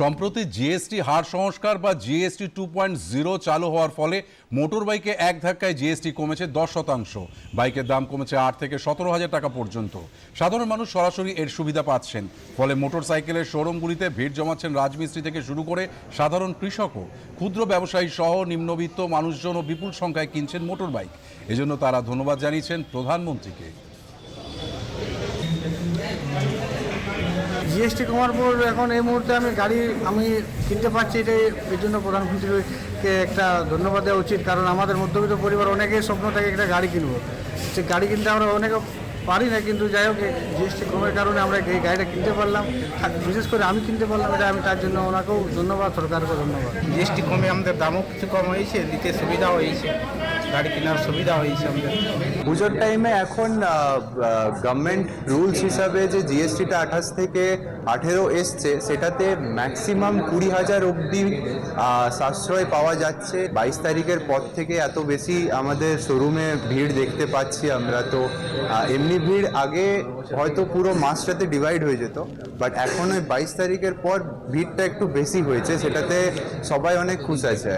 সম্প্রতি জিএসটি হার সংস্কার বা জিএসটি টু পয়েন্ট জিরো চালু হওয়ার ফলে মোটর বাইকে এক ধাক্কায় জিএসটি কমেছে দশ শতাংশ। বাইকের দাম কমেছে আট থেকে সতেরো হাজার টাকা পর্যন্ত। সাধারণ মানুষ সরাসরি এর সুবিধা পাচ্ছেন। ফলে মোটর সাইকেলের শোরুমগুলিতে ভিড় জমাচ্ছেন রাজমিস্ত্রি থেকে শুরু করে সাধারণ কৃষকও। ক্ষুদ্র ব্যবসায়ী সহ নিম্নবিত্ত মানুষজনও বিপুল সংখ্যায় কিনছেন মোটর বাইক এজন্য তারা ধন্যবাদ জানিয়েছেন প্রধানমন্ত্রীকে। জিএসটি কমার পর এখন এই মুহূর্তে আমি গাড়ি, আমি কিনতে পারছি এটাই, এর জন্য প্রধানমন্ত্রীকে একটা ধন্যবাদ দেওয়া উচিত। কারণ আমাদের মধ্যবিত্ত পরিবার অনেকেই স্বপ্ন থাকে একটা গাড়ি কিনবো। সে গাড়ি কিনতে আমরা অনেকে পারি না, কিন্তু যাই হোক জিএসটি কমের কারণে আমরা এই গাড়িটা কিনতে পারলাম। বিশেষ করে আমি কিনতে পারলাম, এটা আমি তার জন্য ওনাকেও ধন্যবাদ, সরকারকেও ধন্যবাদ। জিএসটি কমে আমাদের দামও কিছু কম হয়েছে দিতে সুবিধাও হয়েছে। গাড়ি কেনার সুবিধা হয়েছে আমাদের। পুজোর টাইমে এখন গভর্নমেন্ট রুলস হিসাবে যে জিএসটিটা আঠাশ থেকে আঠেরো এসছে সেটাতে ম্যাক্সিমাম কুড়ি হাজার আহ, সাশ্রয় পাওয়া যাচ্ছে। বাইশ তারিখের পর থেকে এত বেশি আমাদের শোরুমে ভিড় দেখতে পাচ্ছি আমরা তো। এমনি ভিড় আগে হয়তো পুরো মাসটাতে ডিভাইড হয়ে যেত বাট এখন ওই বাইশ তারিখের পর ভিড়টা একটু বেশি হয়েছে সেটাতে সবাই অনেক খুশ আছে।